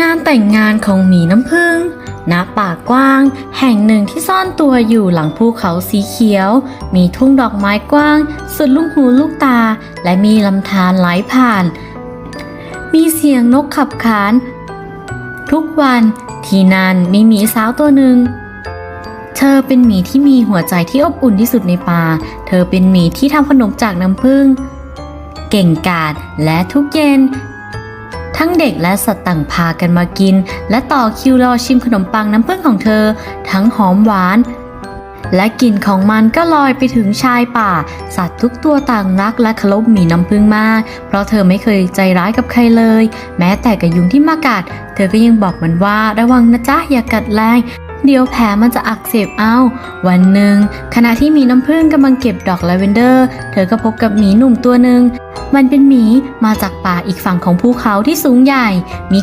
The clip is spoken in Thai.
งานแต่งงานของหมีน้ำผึ้งณป่ากว้าง แห่งหนึ่งที่ซ่อนตัวอยู่หลังภูเขาสีเขียว มีทุ่งดอกไม้กว้าง สุดลูกหูลูกตา และมีลำธารไหลผ่าน มีเสียงนกขับขาน ทุกวันที่นั่นมีหมีสาวตัวหนึ่ง เธอเป็นหมีที่มีหัวใจที่อบอุ่นที่สุดในป่า เธอเป็นหมีที่ทำขนมจากน้ำผึ้งเก่งกาจและทุกเย็น ทั้งเด็กและสัตว์ต่างพากันมากิน และต่อคิวรอชิมขนมปังน้ำผึ้งของเธอ ทั้งหอมหวาน และกลิ่นของมันก็ลอยไปถึงชายป่า สัตว์ทุกตัวต่างรักและเคารพหมีน้ำผึ้งมาก เพราะเธอไม่เคยใจร้ายกับใครเลย แม้แต่กับยุงที่มากัด เธอก็ยังบอกมันว่าระวังนะจ๊ะอย่ากัดแรง เดียวแผลมันจะอักเสบเอาวันหนึ่งขณะที่หมีน้ำผึ้งกำลังเก็บดอกลาเวนเดอร์ เธอก็พบกับหมีหนุ่มตัวหนึ่งมันเป็นหมีมาจากป่าอีกฝั่งของภูเขาที่สูงใหญ่ มี